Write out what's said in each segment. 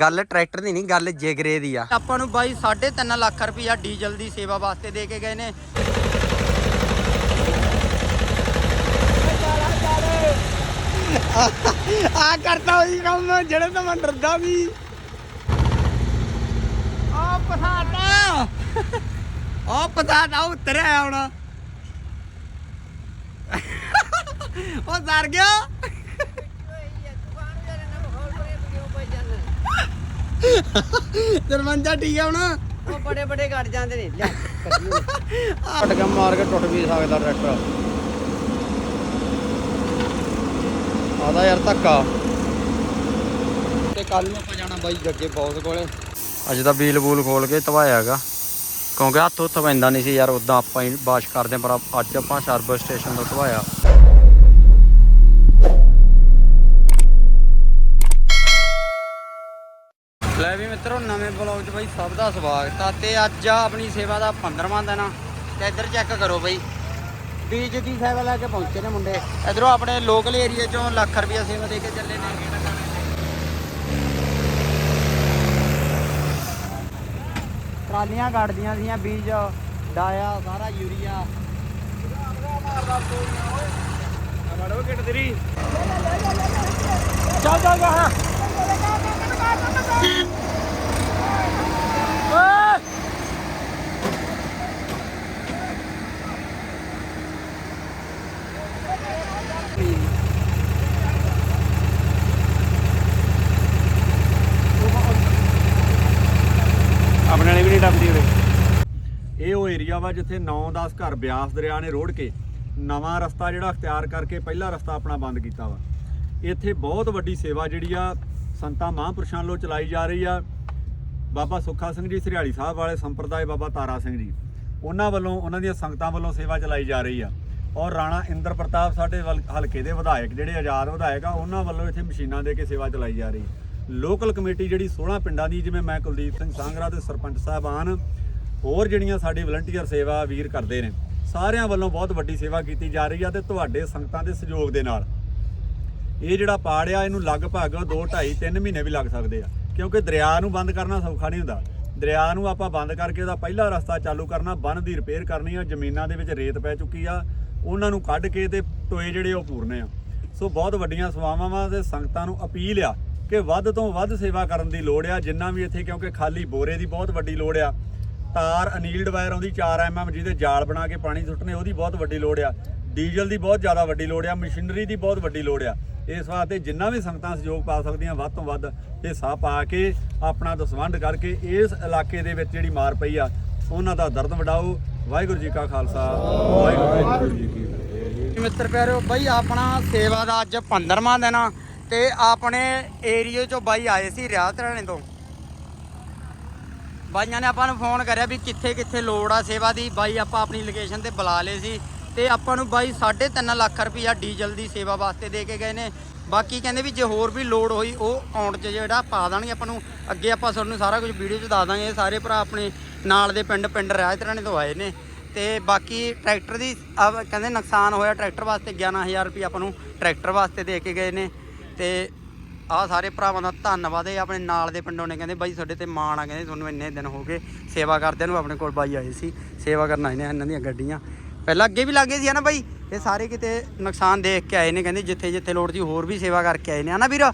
ਗੱਲ ਟਰੈਕਟਰ ਦੀ ਨਹੀਂ ਗੱਲ ਜਿਗਰੇ ਦੀ ਆ। ਆਪਾਂ ਨੂੰ ਬਾਈ 3.5 ਲੱਖ ਰੁਪਇਆ ਡੀਜ਼ਲ ਦੀ ਸੇਵਾ ਵਾਸਤੇ ਦੇ ਕੇ ਗਏ ਨੇ। ਆ ਕਰਤਾ ਉਹੀ ਕੰਮ ਜਿਹੜੇ ਤੋਂ ਮੈਂ ਡਰਦਾ ਸੀ ਆ ਪਸਾਤਾ ਆ ਪਸਾਤਾ ਉਤਰਿਆ ਹੁਣ। ਉਹ ਸਰ ਗਿਆ। ਦਰਵਾਜ਼ਾ ਠੀਕ ਆ ਹੁਣ। ਉਹ ਬੜੇ ਬੜੇ ਘੜ ਜਾਂਦੇ ਨੇ ਲੈ। ਅਟਕਾ ਮਾਰ ਕੇ ਟੁੱਟ ਵੀ ਸਕਦਾ ਟਰੈਕਟਰ। ਆਦਾ ਯਾਰ ਧੱਕਾ। ਤੇ ਕੱਲ ਨੂੰ ਆਪਾਂ ਜਾਣਾ ਬਾਈ ਜੱਗੇ ਬੌਸ ਕੋਲੇ। ਅੱਜ ਤਾਂ ਬੀਲ ਬੂਲ ਖੋਲ ਕੇ ਧਵਾਇਆ ਹੈਗਾ। ਕਿਉਂਕਿ ਹੱਥ ਉੱਥ ਪੈਂਦਾ ਨਹੀਂ ਸੀ ਯਾਰ ਉਦਾਂ ਆਪਾਂ ਹੀ ਬਾਸ਼ ਕਰਦੇ ਹਾਂ, ਪਰ ਅੱਜ ਆਪਾਂ ਸਰਵਿਸ ਸਟੇਸ਼ਨ ਤੋਂ ਧਵਾਇਆ। ਲੈ ਵੀ ਮਿੱਤਰੋ ਨਵੇਂ ਬਲੌਗ 'ਚ ਬਾਈ ਸਭ ਦਾ ਸਵਾਗਤ ਆ ਤੇ ਅੱਜ ਆ ਆਪਣੀ ਸੇਵਾ ਦਾ 15ਵਾਂ ਦਿਨ ਆ ਤੇ ਇੱਧਰ ਚੈੱਕ ਕਰੋ ਬਾਈ। ਬੀਜ ਦੀ ਸੇਵਾ ਲੈ ਕੇ ਪਹੁੰਚੇ ਨੇ ਮੁੰਡੇ। ਇਧਰੋਂ ਆਪਣੇ ਲੋਕਲ ਏਰੀਆ 'ਚੋਂ ਲੱਖ ਰੁਪਇਆ ਸੇਵਾ ਦੇ ਕੇ ਚੱਲੇ ਨੇ। ਟਰਾਲੀਆਂ ਕੱਢਦੀਆਂ ਸੀਆਂ ਬੀਜ ਡਾਇਆ ਸਾਰਾ ਯੂਰੀਆ। ਕਿਟ ਤੇਰੀ। ਚੱਲ ਚੱਲ ਜਾ ਆਪਣੇ ਵਾਲੇ ਵੀ ਨਹੀਂ ਟੱਪਦੀ ਉਰੇ। ਇਹ ਉਹ ਏਰੀਆ ਵਾ ਜਿੱਥੇ 9-10 ਘਰ ਬਿਆਸ ਦਰਿਆ ਨੇ ਰੋੜ ਕੇ ਨਵਾਂ ਰਸਤਾ ਜਿਹੜਾ ਅਖਤਿਆਰ ਕਰਕੇ ਪਹਿਲਾ ਰਸਤਾ ਆਪਣਾ ਬੰਦ ਕੀਤਾ ਵਾ। ਇੱਥੇ ਬਹੁਤ ਵੱਡੀ ਸੇਵਾ ਜਿਹੜੀ ਆ ਸੰਤਾਂ ਮਹਾਂਪੁਰਸ਼ਾਂ ਵੱਲੋਂ ਚਲਾਈ ਜਾ ਰਹੀ ਆ। ਬਾਬਾ ਸੁੱਖਾ ਸਿੰਘ ਜੀ, ਸਰਿਆਲੀ ਸਾਹਿਬ ਵਾਲੇ ਸੰਪਰਦਾਇ ਬਾਬਾ ਤਾਰਾ ਸਿੰਘ ਜੀ, ਉਹਨਾਂ ਵੱਲੋਂ, ਉਹਨਾਂ ਦੀਆਂ ਸੰਗਤਾਂ ਵੱਲੋਂ ਸੇਵਾ ਚਲਾਈ ਜਾ ਰਹੀ ਆ। ਔਰ ਰਾਣਾ ਇੰਦਰ ਪ੍ਰਤਾਪ ਸਾਡੇ ਵੱਲ- ਹਲਕੇ ਦੇ ਵਿਧਾਇਕ ਜਿਹੜੇ ਆਜ਼ਾਦ ਵਿਧਾਇਕ ਆ, ਉਹਨਾਂ ਵੱਲੋਂ ਇੱਥੇ ਮਸ਼ੀਨਾਂ ਦੇ ਕੇ ਸੇਵਾ ਚਲਾਈ ਜਾ ਰਹੀ। ਲੋਕਲ ਕਮੇਟੀ ਜਿਹੜੀ 16 ਪਿੰਡਾਂ ਦੀ, ਜਿਵੇਂ ਮੈਂ ਕੁਲਦੀਪ ਸਿੰਘ ਸਾਂਗਰਾ ਦੇ ਸਰਪੰਚ ਸਾਹਿਬਾਨ, ਹੋਰ ਜਿਹੜੀਆਂ ਸਾਡੀ ਵਲੰਟੀਅਰ ਸੇਵਾ ਵੀਰ ਕਰਦੇ ਨੇ, ਸਾਰਿਆਂ ਵੱਲੋਂ ਬਹੁਤ ਵੱਡੀ ਸੇਵਾ ਕੀਤੀ ਜਾ ਰਹੀ ਆ ਤੇ ਤੁਹਾਡੇ ਸੰਗਤਾਂ ਦੇ ਸਹਿਯੋਗ ਦੇ ਨਾਲ ਇਹ ਜਿਹੜਾ ਪਾੜ ਆ, ਇਹਨੂੰ ਲਗਭਗ 2 2.5 3 ਮਹੀਨੇ ਵੀ ਲੱਗ ਸਕਦੇ ਆ। ਕਿਉਂਕਿ ਦਰਿਆ ਨੂੰ ਬੰਦ ਕਰਨਾ ਸੌਖਾ ਨਹੀਂ ਹੁੰਦਾ। ਦਰਿਆ ਨੂੰ ਆਪਾਂ ਬੰਦ ਕਰਕੇ ਉਹਦਾ ਪਹਿਲਾ ਰਸਤਾ ਚਾਲੂ ਕਰਨਾ, ਬੰਨ ਦੀ ਰਿਪੇਅਰ ਕਰਨੀ ਆ। ਜ਼ਮੀਨਾਂ ਦੇ ਵਿੱਚ ਰੇਤ ਪੈ ਚੁੱਕੀ ਆ। ਉਹਨਾਂ ਨੂੰ ਕੱਢ ਕੇ ਤੇ ਟੋਏ ਜਿਹੜੇ ਉਹ ਪੂਰਨੇ ਆ। ਸੋ ਬਹੁਤ ਵੱਡੀਆਂ ਸੇਵਾਵਾਂ ਵਾ ਤੇ ਸੰਗਤਾਂ ਨੂੰ ਅਪੀਲ ਆ ਕਿ ਵੱਧ ਤੋਂ ਵੱਧ ਸੇਵਾ ਕਰਨ ਦੀ ਲੋੜ ਆ। ਜਿੰਨਾ ਵੀ ਇੱਥੇ ਕਿਉਂਕਿ ਖਾਲੀ ਬੋਰੇ ਦੀ ਬਹੁਤ ਵੱਡੀ ਲੋੜ ਆ। ਤਾਰ ਅਨੀਲਡ ਵਾਇਰ ਆਉਂਦੀ 4 ਐਮਐਮ ਜਿਹਦੇ ਜਾਲ ਬਣਾ ਕੇ ਪਾਣੀ ਸੁੱਟਣੇ ਉਹਦੀ ਬਹੁਤ ਵੱਡੀ ਲੋੜ ਆ। ਡੀਜ਼ਲ ਦੀ ਬਹੁਤ ਜ਼ਿਆਦਾ ਵੱਡੀ ਲੋੜ ਆ। ਮਸ਼ੀਨਰੀ ਦੀ ਬਹੁਤ ਵੱਡੀ ਲੋੜ ਆ। ਇਸ ਵਾਸਤੇ ਜਿੰਨਾ ਵੀ ਸੰਗਤਾਂ ਸਹਿਯੋਗ ਪਾ ਸਕਦੀਆਂ, ਵੱਧ ਤੋਂ ਵੱਧ ਹਿੱਸਾ ਪਾ ਕੇ ਆਪਣਾ ਦਸਵੰਧ ਕਰਕੇ ਇਸ ਇਲਾਕੇ ਦੇ ਵਿੱਚ ਜਿਹੜੀ ਮਾਰ ਪਈ ਆ, ਉਹਨਾਂ ਦਾ ਦਰਦ ਵਡਾਓ। ਵਾਹਿਗੁਰੂ ਜੀ ਕਾ ਖਾਲਸਾ, ਵਾਹਿਗੁਰੂ ਜੀ ਕੀ ਫਤਿਹ। ਮਿੱਤਰ ਪਿਆਰਿਓ, ਬਾਈ ਆਪਣਾ ਸੇਵਾ ਦਾ ਅੱਜ 15ਵਾਂ ਦਿਨ ਆ ਤੇ ਆਪਣੇ ਏਰੀਏ ਚੋਂ ਬਾਈ ਆਏ ਸੀ ਰਿਆਤ ਰਾਣੇ ਤੋਂ। ਬਾਈਆਂ ਨੇ ਆਪਾਂ ਨੂੰ ਫੋਨ ਕਰਿਆ ਵੀ ਕਿੱਥੇ ਕਿੱਥੇ ਲੋੜ ਆ ਸੇਵਾ ਦੀ। ਬਾਈ ਆਪਾਂ ਆਪਣੀ ਲੋਕੇਸ਼ਨ ਤੇ ਬੁਲਾ ਲਏ ਸੀ। ਤੇ ਆਪਾਂ ਨੂੰ ਬਾਈ 3.5 ਲੱਖ ਰੁਪਇਆ ਡੀਜ਼ਲ ਦੀ ਸੇਵਾ ਵਾਸਤੇ ਦੇ ਕੇ ਗਏ ਨੇ। ਬਾਕੀ ਕਹਿੰਦੇ ਵੀ ਜੇ ਹੋਰ ਵੀ ਲੋੜ ਹੋਈ, ਉਹ ਆਉਣ 'ਚ ਜਿਹੜਾ ਪਾ ਦੇਣਗੇ ਆਪਾਂ ਨੂੰ। ਅੱਗੇ ਆਪਾਂ ਤੁਹਾਨੂੰ ਸਾਰਾ ਕੁਝ ਵੀਡੀਓ 'ਚ ਦੱਸ ਦਾਂਗੇ। ਸਾਰੇ ਭਰਾ ਆਪਣੇ ਨਾਲ ਦੇ ਪਿੰਡ ਪਿੰਡ ਰਿਆਤ ਰਾਣੇ ਤੋਂ ਆਏ ਨੇ। ਤੇ ਬਾਕੀ ਟਰੈਕਟਰ ਦੀ ਆ ਕਹਿੰਦੇ ਨੁਕਸਾਨ ਹੋਇਆ ਟਰੈਕਟਰ ਵਾਸਤੇ 11000 ਰੁਪਏ ਆਪਾਂ ਨੂੰ ਟਰੈਕਟਰ ਵਾਸਤੇ ਦੇ ਕੇ ਗਏ ਨੇ। ਤੇ ਆਹ ਸਾਰੇ ਭਰਾਵਾਂ ਦਾ ਧੰਨਵਾਦ ਹੈ। ਆਪਣੇ ਨਾਲ ਦੇ ਪਿੰਡੋਂ ਨੇ ਕਹਿੰਦੇ, ਬਾਈ ਸਾਡੇ ਤੇ ਮਾਣ ਆ। ਕਹਿੰਦੇ ਤੁਹਾਨੂੰ ਇੰਨੇ ਦਿਨ ਹੋ ਗਏ ਸੇਵਾ ਕਰਦਿਆਂ ਨੂੰ ਆਪਣੇ ਕੋਲ ਬਾਈ ਆਏ ਸੀ। ਸੇਵਾ ਕਰਨ ਆਏ ਨੇ ਇਹਨਾਂ ਦੀਆਂ ਗੱਡੀਆਂ। ਪਹਿਲਾਂ ਅੱਗੇ ਵੀ ਲੱਗੇ ਸੀ ਨਾ ਬਾਈ? ਇਹ ਸਾਰੇ ਕਿਤੇ ਨੁਕਸਾਨ ਦੇਖ ਕੇ ਆਏ ਨੇ, ਕਹਿੰਦੇ ਜਿੱਥੇ ਜਿੱਥੇ ਲੋੜ ਸੀ ਹੋਰ ਵੀ ਸੇਵਾ ਕਰਕੇ ਆਏ ਨੇ। ਹਨਾ ਵੀਰ?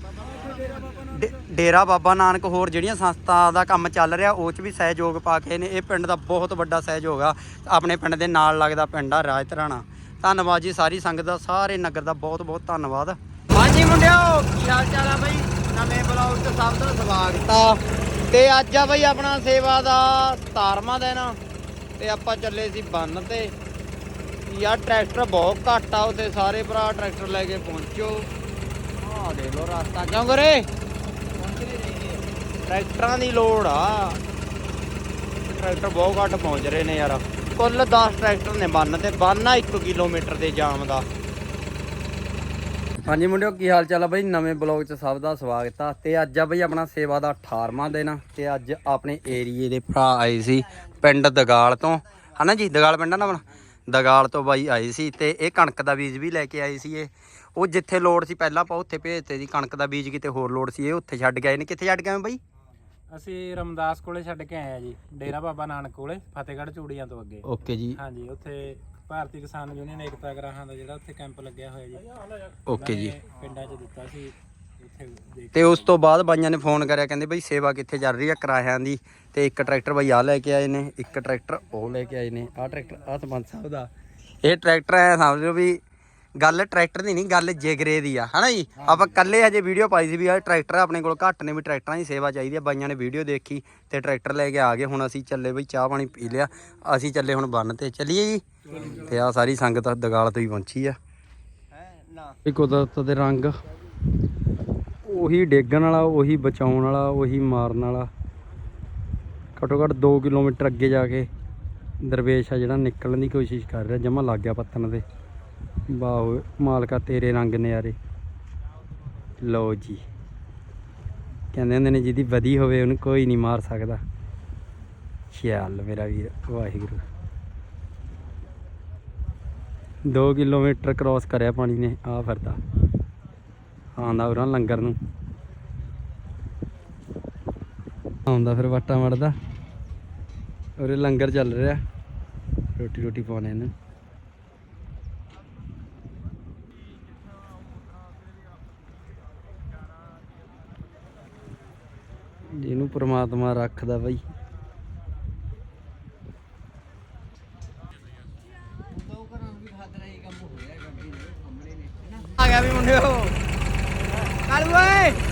ਡੇ- ਡੇਰਾ ਬਾਬਾ ਨਾਨਕ ਹੋਰ ਜਿਹੜੀਆਂ ਸੰਸਥਾ ਦਾ ਕੰਮ ਚੱਲ ਰਿਹਾ, ਉਹ 'ਚ ਵੀ ਸਹਿਯੋਗ ਪਾ ਕੇ ਨੇ। ਇਹ ਪਿੰਡ ਦਾ ਬਹੁਤ ਵੱਡਾ ਸਹਿਯੋਗ ਆ। ਆਪਣੇ ਪਿੰਡ ਦੇ ਨਾਲ ਲੱਗਦਾ ਪਿੰਡ ਆ ਰਾਜਤਰਾਣਾ ਧੰਨਵਾਦ ਜੀ ਸਾਰੀ ਸੰਗਤ ਦਾ, ਸਾਰੇ ਨਗਰ ਦਾ ਬਹੁਤ ਬਹੁਤ ਧੰਨਵਾਦ। ਹਾਂਜੀ ਮੁੰਡਿਓ, ਕੀ ਹਾਲ ਚਾਲ ਆ ਬਈ? ਨਵੇਂ ਬਲੌਗ ਤੇ ਸਭ ਦਾ ਸਵਾਗਤ ਆ। ਤੇ ਅੱਜ ਆ ਬਈ ਆਪਣਾ ਸੇਵਾ ਦਾ 17ਵਾਂ ਦਿਨ। ਤੇ ਆਪਾਂ ਚੱਲੇ ਸੀ ਬੰਨ ਤੇ। ਯਾਰ ਟਰੈਕਟਰ ਬਹੁਤ ਘੱਟ ਆ ਉਤੇ ਸਾਰੇ ਭਰਾ ਟਰੈਕਟਰ ਲੈ ਕੇ ਪਹੁੰਚੋ। ਆਹ ਦੇਖ ਲੋ ਰਸਤਾ। ਕਿਉਂ ਕਰੇ? ਟਰੈਕਟਰਾਂ ਦੀ ਲੋੜ ਆ। ਟਰੈਕਟਰ ਬਹੁਤ ਘੱਟ ਪਹੁੰਚ ਰਹੇ ਨੇ ਯਾਰ। ਕੁੱਲ 10 ਟਰੈਕਟਰ ਨੇ ਬੰਨ ਤੇ ਬੰਨ 1 ਕਿਲੋਮੀਟਰ ਦੇ ਜਾਮ ਦਾ। ਹਾਂਜੀ ਮੁੰਡਿਓ, ਕੀ ਹਾਲ ਚਾਲ ਆ ਬਈ? ਨਵੇਂ ਬਲੌਗ 'ਚ ਸਭ ਦਾ ਸਵਾਗਤ ਆ। ਤੇ ਅੱਜ ਆ ਬਈ ਆਪਣਾ ਸੇਵਾ ਦਾ 18ਵਾਂ ਦਿਨ ਆ। ਤੇ ਅੱਜ ਆਪਣੇ ਏਰੀਏ ਦੇ ਭਰਾ ਆਏ ਸੀ ਪਿੰਡ ਦਗਾਲ ਤੋਂ। ਹਨਾ ਜੀ? ਦਗਾਲ ਪਿੰਡ ਆ ਨਾ ਆਪਣਾ? ਦਗਾਲ ਤੋਂ ਬਾਈ ਆਏ ਸੀ ਤੇ ਇਹ ਕਣਕ ਦਾ ਬੀਜ ਵੀ ਲੈ ਕੇ ਆਏ ਸੀ ਇਹ। ਉਹ ਜਿੱਥੇ ਲੋੜ ਸੀ ਪਹਿਲਾਂ ਆਪਾਂ ਉੱਥੇ ਭੇਜਤੇ ਜੀ ਕਣਕ ਦਾ ਬੀਜ ਕਿਤੇ ਹੋਰ ਲੋੜ ਸੀ ਇਹ ਉੱਥੇ ਛੱਡ ਗਏ ਨੇ। ਕਿੱਥੇ ਛੱਡ ਗਏ ਬਾਈ? ਅਸੀਂ ਰਮਦਾਸ ਕੋਲੇ ਛੱਡ ਕੇ ਆਏ ਆ ਜੀ ਡੇਰਾ ਬਾਬਾ ਨਾਨਕ ਕੋਲੇ ਫਤਿਹਗੜ੍ਹ ਚੂੜੀਆਂ ਤੋਂ ਅੱਗੇ। ਓਕੇ ਜੀ। ਹਾਂਜੀ ਉੱਥੇ ਭਾਰਤੀ ਕਿਸਾਨ ਯੂਨੀਅਨ ਏਕਤਾ ਗਰਾਹਾਂ ਦਾ ਜਿਹੜਾ ਉੱਥੇ ਕੈਂਪ ਲੱਗਿਆ ਹੋਇਆ ਜੀ। ਓਕੇ ਜੀ। ਪਿੰਡਾਂ 'ਚ ਦਿੱਤਾ ਸੀ। ਤੇ ਉਸ ਤੋਂ ਬਾਅਦ ਬਾਈਆਂ ਨੇ ਫੋਨ ਕਰਿਆ ਕਹਿੰਦੇ ਬਈ ਸੇਵਾ ਕਿੱਥੇ ਚੱਲ ਰਹੀ ਆ ਕਿਰਾਇਆਂ ਦੀ? ਤੇ ਇੱਕ ਟਰੈਕਟਰ ਬਈ ਆ ਲੈ ਕੇ ਆਏ ਨੇ ਇੱਕ ਟਰੈਕਟਰ ਉਹ ਲੈ ਕੇ ਆਏ ਨੇ ਆਹ ਟਰੈਕਟਰ ਆਹ ਸਰਪੰਚ ਸਾਹਿਬ ਦਾ। ਇਹ ਟਰੈਕਟਰ ਐ ਸਮਝ ਲਓ ਵੀ ਗੱਲ ਟਰੈਕਟਰ ਦੀ ਨਹੀਂ ਗੱਲ ਜਿਗਰੇ ਦੀ ਆ ਹਨਾ ਜੀ? ਆਪਾਂ ਕੱਲੇ ਹਜੇ ਵੀਡੀਓ ਪਾਈ ਸੀ ਵੀ ਆਹ ਟਰੈਕਟਰ ਆਪਣੇ ਕੋਲ ਘੱਟ ਨੇ ਵੀ ਟਰੈਕਟਰਾਂ ਦੀ ਸੇਵਾ ਚਾਹੀਦੀ ਆ। ਬਾਈਆਂ ਨੇ ਵੀਡੀਓ ਦੇਖੀ ਤੇ ਟਰੈਕਟਰ ਲੈ ਕੇ ਆ ਗਏ ਹੁਣ ਅਸੀਂ ਚੱਲੇ ਬਈ ਚਾਹ ਪਾਣੀ ਪੀ ਲਿਆ ਅਸੀਂ ਚੱਲੇ ਹੁਣ ਬੰਨ ਤੇ ਚੱਲੀਏ ਜੀ। ਤੇ ਆ ਸਾਰੀ ਸੰਗਤ ਦਗਾਲ ਤੋਂ ਹੀ ਪਹੁੰਚੀ ਆ। ਇਹ ਕੁਦਰਤ ਦੇ ਰੰਗ ਉਹੀ ਡੇਗਣ ਵਾਲਾ, ਉਹੀ ਬਚਾਉਣ ਵਾਲਾ, ਉਹੀ ਮਾਰਨ ਵਾਲਾ। ਘੱਟੋ ਘੱਟ 2 ਕਿਲੋਮੀਟਰ ਅੱਗੇ ਜਾ ਕੇ ਦਰਵੇਸ਼ ਆ ਜਿਹੜਾ ਨਿਕਲਣ ਦੀ ਕੋਸ਼ਿਸ਼ ਕਰ ਰਿਹਾ, ਜਮਾ ਲੱਗ ਗਿਆ ਪੱਤਨ ਦੇ। ਵਾਹ ਮਾਲਕਾ ਤੇਰੇ ਰੰਗ ਨਿਆਰੇ। ਲਓ ਜੀ। ਕਹਿੰਦੇ ਹੁੰਦੇ ਨੇ, ਜਿਹਦੀ ਵਧੀ ਹੋਵੇ ਉਹਨੂੰ ਕੋਈ ਨਹੀਂ ਮਾਰ ਸਕਦਾ। ਚੱਲ ਮੇਰਾ ਵੀਰ, ਵਾਹਿਗੁਰੂ। 2 ਕਿਲੋਮੀਟਰ ਕ੍ਰਾਸ ਕਰਿਆ ਪਾਣੀ ਨੇ ਆ ਫਿਰਦਾ। ਆਉਂਦਾ ਉਰਾਂ ਲੰਗਰ ਨੂੰ। ਆਉਂਦਾ ਫਿਰ ਵਾਟਾ ਮੜਦਾ ਉਰੇ ਲੰਗਰ ਚੱਲ ਰਿਹਾ। ਰੋਟੀ ਰੋਟੀ ਪਾਉਣੇ ਇਹਨੂੰ। ਜਿਹਨੂੰ ਪ੍ਰਮਾਤਮਾ ਰੱਖਦਾ ਬਈ। ਆ ਗਿਆ ਵੀ ਮੁੰਡਿਓ। ਕੱਲ ਓਏ eh!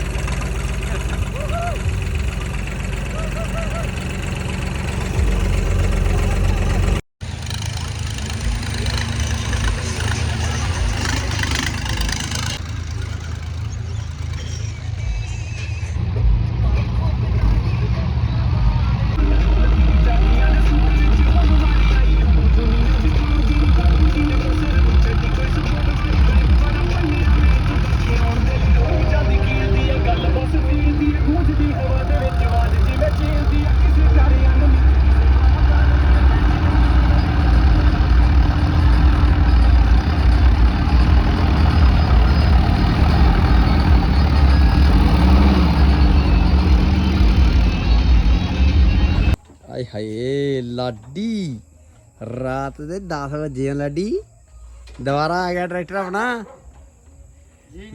ਆਏ ਹਾਏ ਲਾਡੀ। ਰਾਤ ਦੇ 10 ਵਜੇ ਆ ਲਾਡੀ। ਦੁਬਾਰਾ ਆ ਗਿਆ ਟਰੈਕਟਰ ਆਪਣਾ।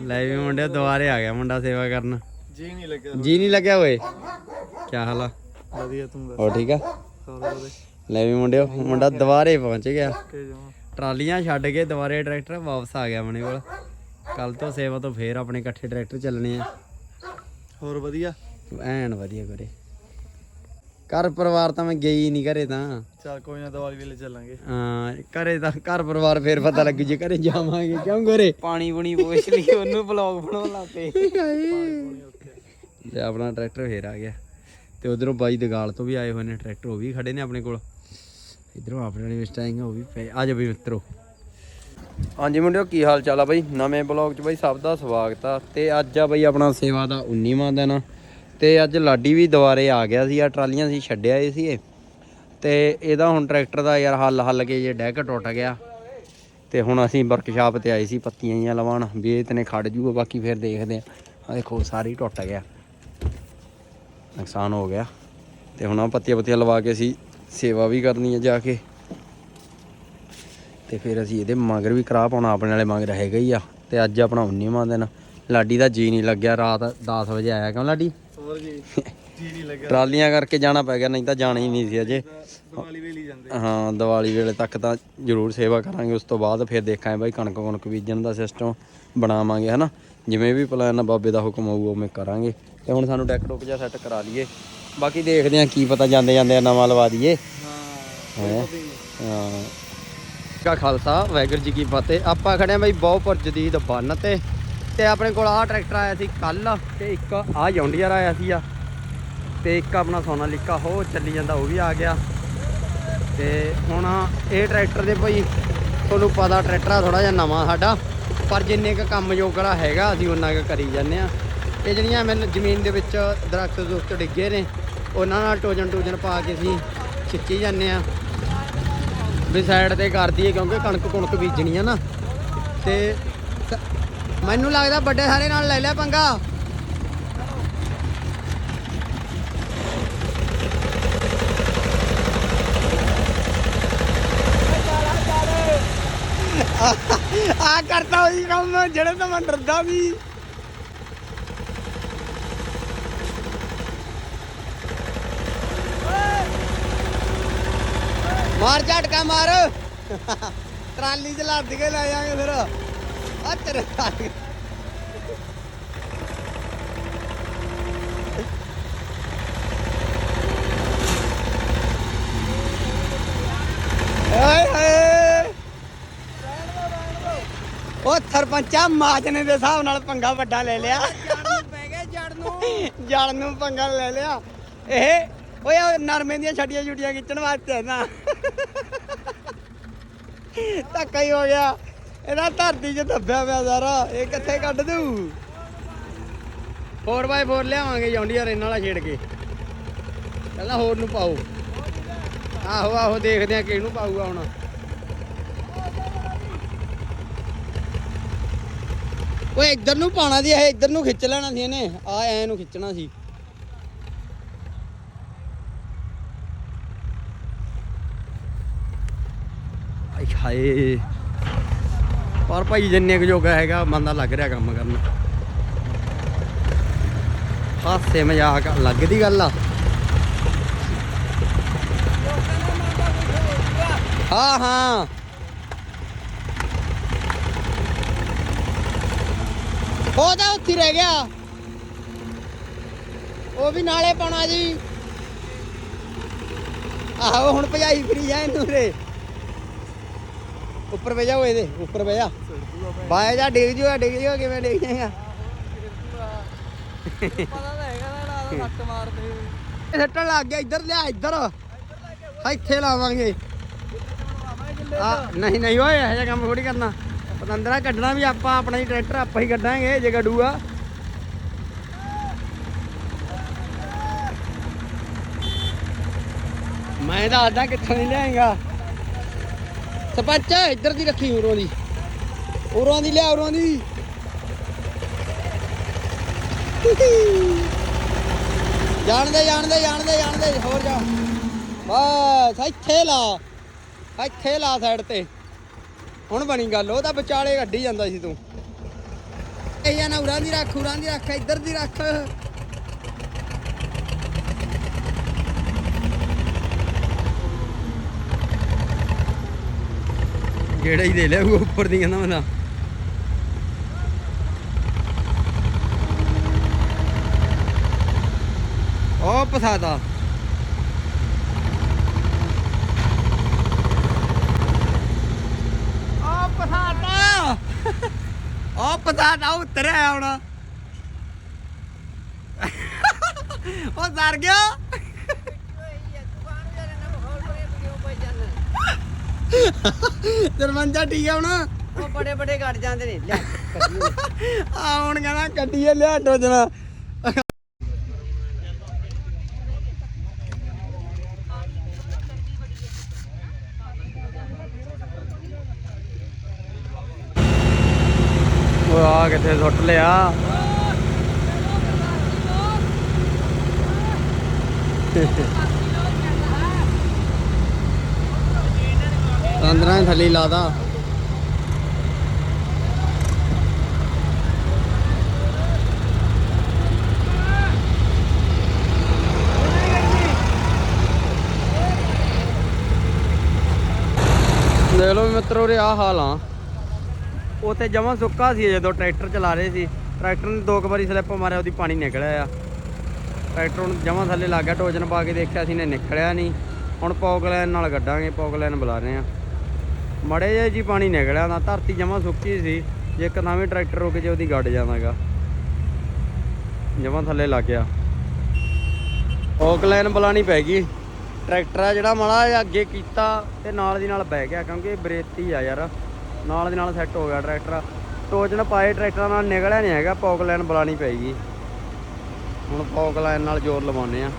ਲੈ ਵੀ ਮੁੰਡੇ ਦੁਬਾਰੇ ਆ ਗਿਆ ਮੁੰਡਾ ਸੇਵਾ ਕਰਨ। ਜੀ ਨਹੀਂ ਲੱਗਿਆ। ਜੀ ਨਹੀਂ ਲੱਗਿਆ ਓਏ। ਕੀ ਹਾਲ ਆ? ਵਧੀਆ ਤੂੰ ਹੋ ਠੀਕ ਆ? ਲੈ ਵੀ ਮੁੰਡਿਓ ਮੁੰਡਾ ਦੁਬਾਰੇ ਪਹੁੰਚ ਗਿਆ। ਟਰਾਲੀਆਂ ਛੱਡ ਕੇ ਦੁਬਾਰੇ ਟਰੈਕਟਰ ਵਾਪਸ ਆ ਗਿਆ ਆਪਣੇ ਕੋਲ। ਕੱਲ ਤੋਂ ਸੇਵਾ ਤੋਂ ਫੇਰ ਆਪਣੇ ਇਕੱਠੇ ਟਰੈਕਟਰ ਚੱਲਣੇ ਆ। ਹੋਰ ਵਧੀਆ? ਐਨ ਵਧੀਆ ਕਰੇ। ਘਰ ਪਰਿਵਾਰ ਤਾਂ ਮੈਂ ਗਈ ਨਹੀਂ ਘਰੇ ਤਾਂ। ਚੱਲ ਕੋਈ ਨਾ ਦੀਵਾਲੀ ਵੇਲੇ ਚੱਲਾਂਗੇ। ਹਾਂ ਘਰੇ ਤਾਂ ਘਰ ਪਰਿਵਾਰ ਫੇਰ ਪਤਾ ਲੱਗ ਜੇ ਘਰੇ ਜਾਵਾਂਗੇ ਕਿਉਂ ਘਰੇ? ਪਾਣੀ ਪੁਣੀ ਪੁੱਛ ਲਈ ਉਹਨੂੰ ਵਲੌਗ ਬਣਾਉਣ ਲੱਪੇ ਤੇ ਆਪਣਾ ਟਰੈਕਟਰ ਫੇਰ ਆ ਗਿਆ। ਤੇ ਉਧਰੋਂ ਬਾਈ ਦਗਾਲ ਤੋਂ ਵੀ ਆਏ ਹੋਏ ਨੇ ਟਰੈਕਟਰ ਉਹ ਵੀ ਖੜੇ ਨੇ ਆਪਣੇ ਕੋਲ। ਇਧਰੋਂ ਆਪਣੇ ਵਾਲੀ ਮਿਸਟਾਈਂਗ ਉਹ ਵੀ ਪਏ। ਆ ਜਾ ਵੀ ਮਿੱਤਰੋ। ਹਾਂਜੀ ਮੁੰਡਿਓ ਕੀ ਹਾਲ ਚਾਲ ਆ ਬਾਈ? ਨਵੇਂ ਬਲੌਗ 'ਚ ਬਾਈ ਸਭ ਦਾ ਸਵਾਗਤ ਆ। ਤੇ ਅੱਜ ਆ ਬਾਈ ਆਪਣਾ ਸੇਵਾ ਦਾ 19ਵਾਂ ਦਿਨ। ਆ ਤੇ ਅੱਜ ਲਾਡੀ ਵੀ ਦੁਬਾਰੇ ਆ ਗਿਆ ਸੀ ਆ ਟਰਾਲੀਆਂ ਸੀ ਛੱਡਿਆ ਏ ਸੀ ਇਹ ਤੇ ਇਹਦਾ ਹੁਣ ਟਰੈਕਟਰ ਦਾ ਯਾਰ ਹੱਲ ਹੱਲ ਕੇ ਜੇ ਡੈਕ ਟੁੱਟ ਗਿਆ। ਤੇ ਹੁਣ ਅਸੀਂ ਵਰਕਸ਼ਾਪ ਤੇ ਆਏ ਸੀ, ਪੱਤੀਆਂ ਜੀਆਂ ਲਵਾਉਣ, ਵੀ ਇਹ ਤਨੇ ਖੜ ਜੂਗਾ, ਬਾਕੀ ਫਿਰ ਦੇਖਦੇ ਆ ਆ ਦੇਖੋ, ਸਾਰੀ ਟੁੱਟ ਗਿਆ। ਨੁਕਸਾਨ ਹੋ ਗਿਆ। ਤੇ ਹੁਣ ਆ ਪੱਤੀਆਂ ਪੱਤੀਆਂ ਲਵਾ ਕੇ ਅਸੀਂ ਸੇਵਾ ਵੀ ਕਰਨੀ ਹੈ ਜਾ ਕੇ। ਤੇ ਫਿਰ ਅਸੀਂ ਇਹਦੇ ਮਗਰ ਵੀ ਕਰਾ ਪਾਉਣਾ, ਆਪਣੇ ਵਾਲੇ ਮਗਰ ਹੈਗਾ ਹੀ ਆ। ਤੇ ਅੱਜ ਆਪਣਾ 19ਵਾਂ ਦਿਨ। ਲਾਡੀ ਦਾ ਜੀ ਨਹੀਂ ਲੱਗਿਆ, ਰਾਤ 10 ਵਜੇ ਆਇਆ ਕਿਉਂ ਲਾਡੀ? ਹੋਰ ਜੀ ਜੀ ਨਹੀਂ ਲੱਗਿਆ ਟਰਾਲੀਆਂ ਕਰਕੇ ਜਾਣਾ ਪੈ ਗਿਆ ਨਹੀਂ ਤਾਂ ਜਾਣਾ ਹੀ ਨਹੀਂ ਸੀ ਅਜੇ। ਦੀਵਾਲੀ ਵੇਲੇ ਹੀ ਜਾਂਦੇ। ਹਾਂ ਦੀਵਾਲੀ ਵੇਲੇ ਤੱਕ ਤਾਂ ਜ਼ਰੂਰ ਸੇਵਾ ਕਰਾਂਗੇ। ਉਸ ਤੋਂ ਬਾਅਦ ਫਿਰ ਦੇਖਾਂਗੇ ਬਾਈ ਕਣਕ ਕਣਕ ਬੀਜਣ ਦਾ ਸਿਸਟਮ ਬਣਾਵਾਂਗੇ ਹਨਾ? ਜਿਵੇਂ ਵੀ ਪਲਾਨ ਆ ਬਾਬੇ ਦਾ ਹੁਕਮ ਹੋਊ ਉਵੇਂ ਕਰਾਂਗੇ। ਤੇ ਹੁਣ ਸਾਨੂੰ ਡੈਕ ਡੁੱਕ ਜਿਹਾ ਸੈੱਟ ਕਰਾ ਲਈਏ। ਬਾਕੀ ਦੇਖਦੇ ਹਾਂ ਕੀ ਪਤਾ ਜਾਂਦੇ ਜਾਂਦੇ ਨਵਾਂ ਲਵਾ ਦਈਏ। ਹਾਂ ਹੈਂ? ਕਾ ਖਾਲਸਾ ਵਾਹਿਗੁਰੂ ਜੀ ਕੀ ਫਤਿਹ। ਆਪਾਂ ਖੜੇ ਆ ਬਾਈ ਬਹੁਪੁਰ ਜਦੀਦ ਬੰਨ ਤੇ। ਤੇ ਆਪਣੇ ਕੋਲ ਆਹ ਟਰੈਕਟਰ ਆਇਆ ਸੀ ਕੱਲ ਤੇ ਇੱਕ ਆਹ ਜੌਂਡੀਅਰ ਆਇਆ ਸੀ ਆ। ਤੇ ਇੱਕ ਆਪਣਾ ਸੋਨਾਲੀਕਾ ਹੋ ਚੱਲੀ ਜਾਂਦਾ, ਉਹ ਵੀ ਆ ਗਿਆ। ਤੇ ਹੁਣ ਇਹ ਟਰੈਕਟਰ ਦੇ ਭਾਈ ਤੁਹਾਨੂੰ ਪਤਾ ਟਰੈਕਟਰ ਆ ਥੋੜਾ ਜਿਹਾ ਨਵਾਂ ਸਾਡਾ, ਪਰ ਜਿੰਨੇ ਕ ਕੰਮ ਜੋਗਰਾ ਹੈਗਾ, ਅਸੀਂ ਉਹਨਾਂ ਕ ਕਰੀ ਜਾਂਦੇ ਆ। ਇਹ ਜਿਹੜੀਆਂ ਮੈਨੂੰ ਜ਼ਮੀਨ ਦੇ ਵਿੱਚ ਦਰਖਤ ਦੁਖਤ ਡਿੱਗੇ ਨੇ, ਉਹਨਾਂ ਨਾਲ ਟੋਜਨ ਟੋਜਨ ਪਾ ਕੇ ਅਸੀਂ ਖਿੱਚੀ ਜਾਂਦੇ ਆ। ਵੀ ਸਾਈਡ ਤੇ ਕਰਦੀ ਹੈ ਕਿਉਂਕਿ ਕਣਕ ਕੁਣਕ ਬੀਜਣੀ ਆ ਨਾ। ਤੇ ਮੈਨੂੰ ਲੱਗਦਾ ਵੱਡੇ ਸਾਰੇ ਨਾਲ ਲੈ ਲਿਆ ਪੰਗਾ। ਆ ਕਰਤਾ ਹੋਈ ਕੰਮ, ਜਿਹੜੇ ਤੋਂ ਮੈਂ ਡਰਦਾ ਵੀ। ਮਾਰ ਝਟਕਾ ਮਾਰ। ਟਰਾਲੀ ਚ ਲੱਦ ਕੇ ਲੈ ਜਾਾਂਗੇ ਫਿਰ। ਆ ਤੇਰੇ ਹੋਏ। ਉਹ ਸਰਪੰਚਾ ਮਾਜਨੇ ਦੇ ਹਿਸਾਬ ਨਾਲ ਪੰਗਾ ਵੱਡਾ ਲੈ ਲਿਆ। ਪੈ ਗਏ ਜੜ ਨੂੰ। ਪੰਗਾ ਲੈ ਲਿਆ। ਇਹ ਓਏ ਨਰਮੇ ਦੀਆਂ ਛੱਡੀਆਂ ਛੁੱਟੀਆਂ ਖਿੱਚਣ ਵਾਸਤੇ ਨਾ। ਧੱਕਾ ਹੀ ਹੋ ਗਿਆ। ਇਹਦਾ ਧਰਤੀ 'ਚ ਦੱਬਿਆ ਪਿਆ ਸਾਰਾ, ਇਹ ਕਿੱਥੇ ਕੱਢ ਦੂ 4x4 ਲਿਆਵਾਂਗੇ ਜੌਂਡੀਅਰ ਇਹਨਾਂ ਵਾਲਾ ਛੇੜ ਕੇ। ਪਹਿਲਾਂ ਹੋਰ ਨੂੰ ਪਾਓ। ਆਹੋ ਆਹੋ, ਦੇਖਦੇ ਆ ਕਿਹਨੂੰ ਪਾਊਗਾ ਹੁਣ। ਓਏ, ਇੱਧਰ ਨੂੰ ਪਾਉਣਾ ਸੀ, ਇਹ ਇੱਧਰ ਨੂੰ ਖਿੱਚ ਲੈਣਾ ਸੀ ਇਹਨੇ। ਆ ਐ ਨੂੰ ਖਿੱਚਣਾ ਸੀ। ਹਾਏ। ਪਰ ਭਾਈ ਜਿੰਨੇ ਕੁ ਜੋਗਾ ਹੈਗਾ, ਬੰਦਾ ਲੱਗ ਰਿਹਾ ਕੰਮ ਕਰਨ। ਹਾਸੇ ਮਜ਼ਾਕ ਲੱਗਦੀ ਗੱਲ ਆ। ਹਾਂ ਹਾਂ। ਉਹ ਤਾਂ ਉੱਥੇ ਰਹਿ ਗਿਆ। ਉਹ ਵੀ ਨਾਲੇ ਪਾਉਣਾ ਜੀ। ਆਹੋ, ਹੁਣ ਭਜਾਈ ਫਰੀ ਜਾ ਇਹਨੂੰ ਰੇ ਉੱਪਰ ਬਹਿ ਜਾ ਉਹ ਇਹਦੇ, ਉੱਪਰ ਬਹਿ ਜਾ। ਬਾਏ ਜਾ, ਡਿੱਗ ਜੂਗਾ ਡਿੱਗ ਜੂਗਾ ਕਿਵੇਂ ਡਿੱਗ ਜਾਏਗਾ? ਪਤਾ ਤਾਂ ਹੈਗਾ ਨਾ ਇਹਦਾ ਸੱਟ ਮਾਰਦੇ ਇਹ ਸੱਟਣ ਲੱਗ ਗਿਆ, ਇੱਧਰ ਲਿਆ, ਇੱਧਰ। ਇੱਥੇ ਲਾਵਾਂਗੇ। ਆ, ਨਹੀਂ ਨਹੀਂ ਓਏ, ਇਹੋ ਜਿਹਾ ਕੰਮ ਥੋੜੀ ਕਰਨਾ। ਪਤੰਦਰਾ ਕੱਢਣਾ ਵੀ ਆਪਾਂ, ਆਪਣਾ ਹੀ ਟਰੈਕਟਰ ਆਪਾਂ ਹੀ ਕੱਢਾਂਗੇ, ਜੇ ਕੱਢੂਗਾ। ਮੈਂ ਤਾਂ ਦੱਸਦਾ ਕਿੱਥੋਂ ਨਹੀਂ ਲਿਆਏਗਾ। ਸਰਪੰਚ, ਇੱਧਰ ਦੀ ਰੱਖੀ ਉਰੋਂ ਦੀ। ਉਰੋਂ ਦੀ ਲਿਆ, ਉਰਾਂ ਦੀ। ਜਾਣਦੇ ਜਾਣਦੇ ਜਾਣਦੇ ਜਾਣਦੇ, ਹੋਰ ਜਾ। ਬਸ, ਇੱਥੇ ਲਾ ਇੱਥੇ ਲਾ ਸਾਈਡ ਤੇ। ਹੁਣ ਬਣੀ ਗੱਲ, ਉਹ ਤਾਂ ਵਿਚਾਲੇ ਗੱਡੀ ਜਾਂਦਾ ਸੀ ਤੂੰ। ਇਹ ਜਾਂ ਉਰਾਂ ਦੀ ਰੱਖ, ਉਰਾਂ ਦੀ ਰੱਖ, ਇੱਧਰ ਦੀ ਰੱਖ। ਜਿਹੜਾ ਹੀ ਦੇ ਲਿਆ, ਉਹ ਉੱਪਰ ਦੀ ਕਹਿੰਦਾ ਮੈਂ ਉਹ ਪਸਾਦਾ। ਉਹ ਪਸਾਦਾ। ਉਹ ਪਸਾਦਾ ਉਤਰਿਆ ਹੁਣ। ਉਹ ਜ਼ਰ ਗਿਆ। ਦਰਵਾਜ਼ਾ ਠੀਕ ਆ ਹੁਣ? ਉਹ ਬੜੇ ਬੜੇ ਕੱਢ ਜਾਂਦੇ ਨੇ। ਲੈ ਆ ਹੁਣ ਕਹਿੰਦਾ ਕੱਢੀਏ ਲਿਆ ਡੋਜਣਾ ਉਹ ਸੁੱਟ ਲਿਆ। ਅੰਦਰਾਂ ਹੀ ਥੱਲੇ ਲਾਦਾ। ਦੇਖ ਲਓ ਮਿੱਤਰੋ ਰੇ ਆ ਹਾਲ ਆ। ਉੱਥੇ ਜਮਾ ਸੁੱਕਾ ਸੀ ਜਦੋਂ ਟਰੈਕਟਰ ਚਲਾ ਰਹੇ ਸੀ। ਟਰੈਕਟਰ ਨੇ ਦੋ ਕੁ ਵਾਰੀ ਸਲਿੱਪ ਮਾਰਿਆ, ਉਹਦੀ ਪਾਣੀ ਨਿਕਲਿਆ ਆ। ਟਰੈਕਟਰ ਹੁਣ ਜਮਾ ਥੱਲੇ ਲੱਗ ਗਿਆ ਟੋਜਨ ਪਾ ਕੇ ਦੇਖਿਆ ਸੀ ਨੇ ਨਿਕਲਿਆ ਨਹੀਂ। ਹੁਣ ਪੌਗਲੈਨ ਨਾਲ ਕੱਢਾਂਗੇ ਪੌਗਲੈਨ ਬੁਲਾ ਰਹੇ ਆ ਮੜੇ ਜੇ ਜੀ ਪਾਣੀ ਨਿਕਲਿਆ ਨਾ ਧਰਤੀ ਜਮਾ ਸੁੱਕੀ ਸੀ। ਜੇ ਇੱਕ ਨਵੇਂ ਟਰੈਕਟਰ ਰੁਕ ਜੇ, ਉਹਦੀ ਗੱਡ ਜਾਵਾਂਗਾ। ਜਮਾ ਥੱਲੇ ਲੱਗ ਗਿਆ। ਪੌਗਲੈਨ ਬੁਲਾਣੀ ਪੈ ਗਈ। ਟਰੈਕਟਰ ਆ ਜਿਹੜਾ ਮਾੜਾ ਜਿਹਾ ਅੱਗੇ ਕੀਤਾ ਤੇ ਨਾਲ ਦੀ ਨਾਲ ਬਹਿ ਗਿਆ, ਕਿਉਂਕਿ ਬਰੇਤੀ ਆ ਯਾਰ। ਨਾਲ ਦੀ ਨਾਲ ਸੈੱਟ ਹੋ ਗਿਆ ਟਰੈਕਟਰ ਟੋਜਨ ਪਾਏ ਟਰੈਕਟਰਾਂ ਨਾਲ ਨਿਕਲਿਆ ਨਹੀਂ ਹੈਗਾ ਪੌਕ ਪੌਗਲੈਨ ਬੁਲਾਣੀ ਪਏਗੀ। ਹੁਣ ਪੌਗਲੈਨ ਨਾਲ ਜ਼ੋਰ ਲਵਾਉਨੇ ਆ।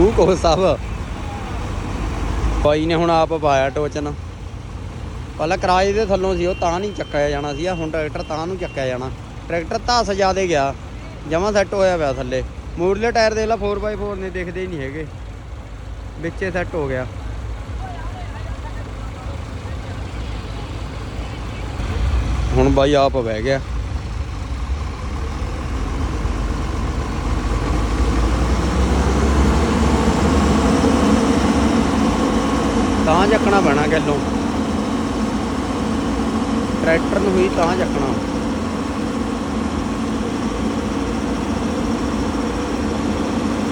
ਆ ਕੋ ਸਭ ਬਾਈ ਨੇ ਹੁਣ ਆਪ ਪਾਇਆ ਟੋਚਨ ਪਹਿਲਾਂ ਕਿਰਾਏ ਦੇ ਥੱਲੋਂ ਸੀ, ਉਹ ਤਾਂ ਨਹੀਂ ਚੱਕਿਆ ਜਾਣਾ ਸੀ ਹੁਣ ਟਰੈਕਟਰ ਤਾਂ ਨੂੰ ਚੱਕਿਆ ਜਾਣਾ। ਟਰੈਕਟਰ ਤਾਂ ਸਜਾਦੇ ਗਿਆ, ਜਮਾ ਸੈੱਟ ਹੋਇਆ ਪਿਆ ਥੱਲੇ। ਮੂਰਲੇ ਟਾਇਰ ਦੇਖ ਲਾ 4x4 ਨੇ ਦੇਖਦੇ ਹੀ ਨਹੀਂ ਹੈਗੇ। ਵਿੱਚੇ ਸੈੱਟ ਹੋ ਗਿਆ। ਹੁਣ ਬਾਈ ਆਪ ਬਹਿ ਗਿਆ। ਤਾਂ ਚੱਕਣਾ ਪੈਣਾ ਗੱਲੋਂ। ਟਰੈਕਟਰ ਨੂੰ ਹੀ ਤਾਂ ਚੱਕਣਾ।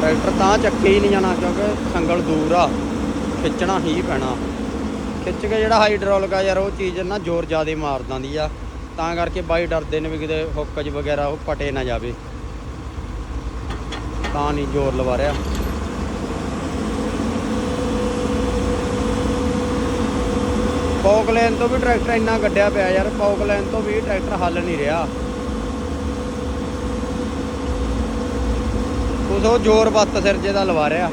ਟਰੈਕਟਰ ਤਾਂ ਚੱਕੇ ਹੀ ਨਹੀਂ ਜਾਣਾ ਕਿਉਂਕਿ ਸੰਗਲ ਦੂਰ ਆ, ਖਿੱਚਣਾ ਹੀ ਪੈਣਾ। ਖਿੱਚ ਕੇ ਜਿਹੜਾ ਹਾਈਡ੍ਰੋਲਿਕ ਆ ਯਾਰ, ਉਹ ਚੀਜ਼ ਨਾ ਜ਼ੋਰ ਜ਼ਿਆਦਾ ਮਾਰ ਦਿੰਦੀ ਆ। ਤਾਂ ਕਰਕੇ ਬਾਈ ਡਰਦੇ ਨੇ ਵੀ ਕਿਤੇ ਹੁੱਕਜ ਵਗੈਰਾ ਉਹ ਪਟੇ ਨਾ ਜਾਵੇ। ਤਾਂ ਨਹੀਂ ਜ਼ੋਰ ਲਵਾ ਰਿਹਾ। ਪੌਕਲੈਨ ਤੋਂ ਵੀ ਟਰੈਕਟਰ ਇੰਨਾ ਗੱਡਿਆ ਪਿਆ ਯਾਰ ਪੌਕਲੈਨ ਤੋਂ ਵੀ ਟਰੈਕਟਰ ਹੱਲ ਨਹੀਂ ਰਿਹਾ। ਕੁਛ ਉਹ ਜ਼ੋਰ ਬੱਤ ਸਿਰਜੇ ਦਾ ਲਵਾ ਰਿਹਾ।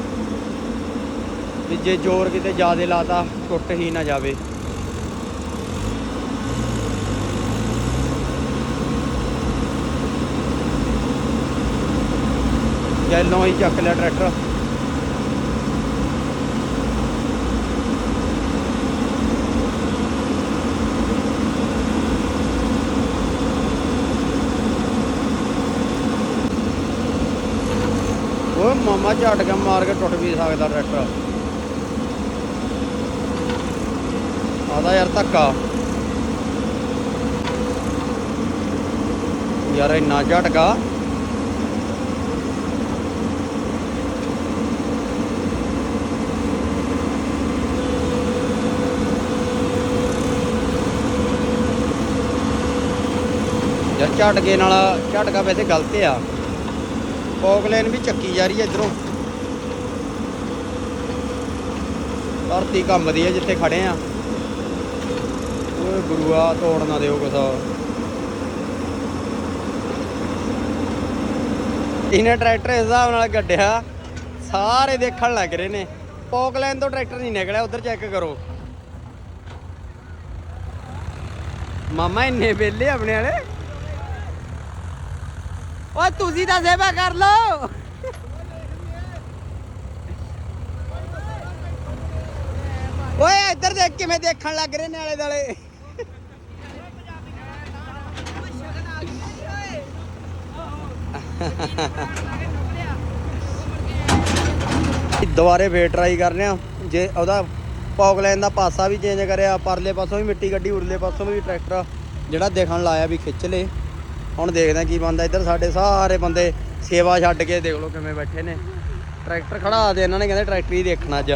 ਵੀ ਜੇ ਜ਼ੋਰ ਕਿਤੇ ਜ਼ਿਆਦੇ ਲਾਤਾ, ਟੁੱਟ ਹੀ ਨਾ ਜਾਵੇ। ਜੈਲੋਂ ਹੀ ਚੱਕ ਲਿਆ ਟਰੈਕਟਰ। ਓਏ ਮਾਮਾ ਝਟਕਾ ਮਾਰ ਕੇ ਟੁੱਟ ਵੀ ਸਕਦਾ ਟਰੈਕਟਰ। ਆਦਾ ਯਾਰ ਧੱਕਾ। ਯਾਰ ਇੰਨਾ ਝਟਕਾ। ਯਾਰ ਝਟਕੇ ਨਾਲ, ਝਟਕਾ ਵੈਸੇ ਗਲਤ ਆ। ਪੌਕਲੇਨ ਵੀ ਚੱਕੀ ਜਾ ਰਹੀ ਹੈ ਇਧਰੋਂ। ਧਰਤੀ ਕੰਬਦੀ ਹੈ ਜਿੱਥੇ ਖੜੇ ਆ। ਓਏ ਗੁਰੂਆ ਤੋੜ ਨਾ ਦਿਓ ਕੁਛ। ਇਹਨੇ ਟਰੈਕਟਰ ਇਸ ਹਿਸਾਬ ਨਾਲ ਗੱਡਿਆ, ਸਾਰੇ ਦੇਖਣ ਲੱਗ ਰਹੇ ਨੇ। ਪੌਕਲੇਨ ਤੋਂ ਟਰੈਕਟਰ ਨਹੀਂ ਨਿਕਲਿਆ, ਉਧਰ ਚੈੱਕ ਕਰੋ। ਮਾਮਾ, ਇੰਨੇ ਵਿਹਲੇ ਆਪਣੇ ਵਾਲੇ? ਓਏ ਤੁਸੀਂ ਤਾਂ ਸੇਵਾ ਕਰ ਲਓ। ਓਏ ਇੱਧਰ ਦੇਖ ਕਿਵੇਂ ਦੇਖਣ ਲੱਗ ਰਹੇ ਨੇ ਆਲੇ ਦਾਲੇ ਦੁਬਾਰੇ ਫੇਰ ਟਰਾਈ ਕਰਨੇ ਆ। ਜੇ ਉਹਦਾ ਪੌਗਲੈਨ ਦਾ ਪਾਸਾ ਵੀ ਚੇਂਜ ਕਰਿਆ, ਪਰਲੇ ਪਾਸੋਂ ਵੀ ਮਿੱਟੀ ਗੱਡੀ ਉਰਲੇ ਪਾਸੋਂ ਵੀ ਟਰੈਕਟਰ ਜਿਹੜਾ ਦੇਖਣ ਲਾਇਆ ਵੀ ਖਿੱਚ ਲੇ। ਹੁਣ ਦੇਖਦੇ ਆ ਕੀ ਬੰਦਾ ਇੱਧਰ ਸਾਡੇ ਸਾਰੇ ਬੰਦੇ ਸੇਵਾ ਛੱਡ ਕੇ ਦੇਖ ਲਓ ਕਿਵੇਂ ਬੈਠੇ ਨੇ। ਟਰੈਕਟਰ ਖੜਾ ਦੇ ਇਹਨਾਂ ਨੇ ਕਹਿੰਦੇ ਟਰੈਕਟਰ ਹੀ ਦੇਖਣਾ ਅੱਜ।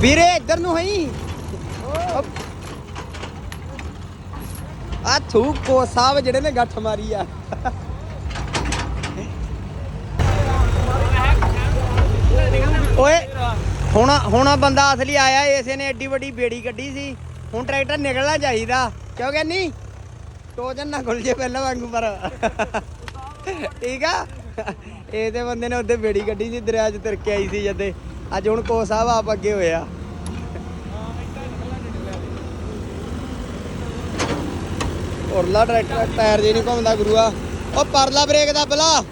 ਵੀਰੇ ਇੱਧਰ ਨੂੰ ਹੋਈ। ਆ ਥੂ ਕੋ ਸਾਹਿਬ ਜਿਹੜੇ ਨੇ ਗੱਠ ਮਾਰੀ ਆ। ਓਏ, ਹੁਣ ਹੁਣ ਬੰਦਾ ਅਸਲੀ ਆਇਆ, ਇਸੇ ਨੇ ਐਡੀ ਵੱਡੀ ਬੇੜੀ ਕੱਢੀ ਸੀ। ਹੁਣ ਟਰੈਕਟਰ ਨਿਕਲਣਾ ਚਾਹੀਦਾ। ਕਿਉਂ ਕਹਿੰਨੀ ਟੋਜਨ ਨਾ ਖੁੱਲ ਜੇ ਪਹਿਲਾਂ ਵਾਂਗੂ ਪਰ। ਠੀਕ ਆ? ਇਹਦੇ ਬੰਦੇ ਨੇ ਉਹਦੇ ਬੇੜੀ ਕੱਢੀ ਸੀ, ਦਰਿਆ 'ਚ ਤਿਰ ਆਈ ਸੀ ਜਦੇ। ਅੱਜ ਹੁਣ ਕੋ ਸਾਹਿਬ ਆਪ ਅੱਗੇ ਹੋਇਆ ਉਰਲਾ ਟਰੈਕਟਰ, ਟਾਇਰ ਜੇ ਨਹੀਂ ਘੁੰਮਦਾ ਗੁਰੂਆ। ਉਹ ਪਰਲਾ ਬ੍ਰੇਕ ਦਾ ਬਲਾ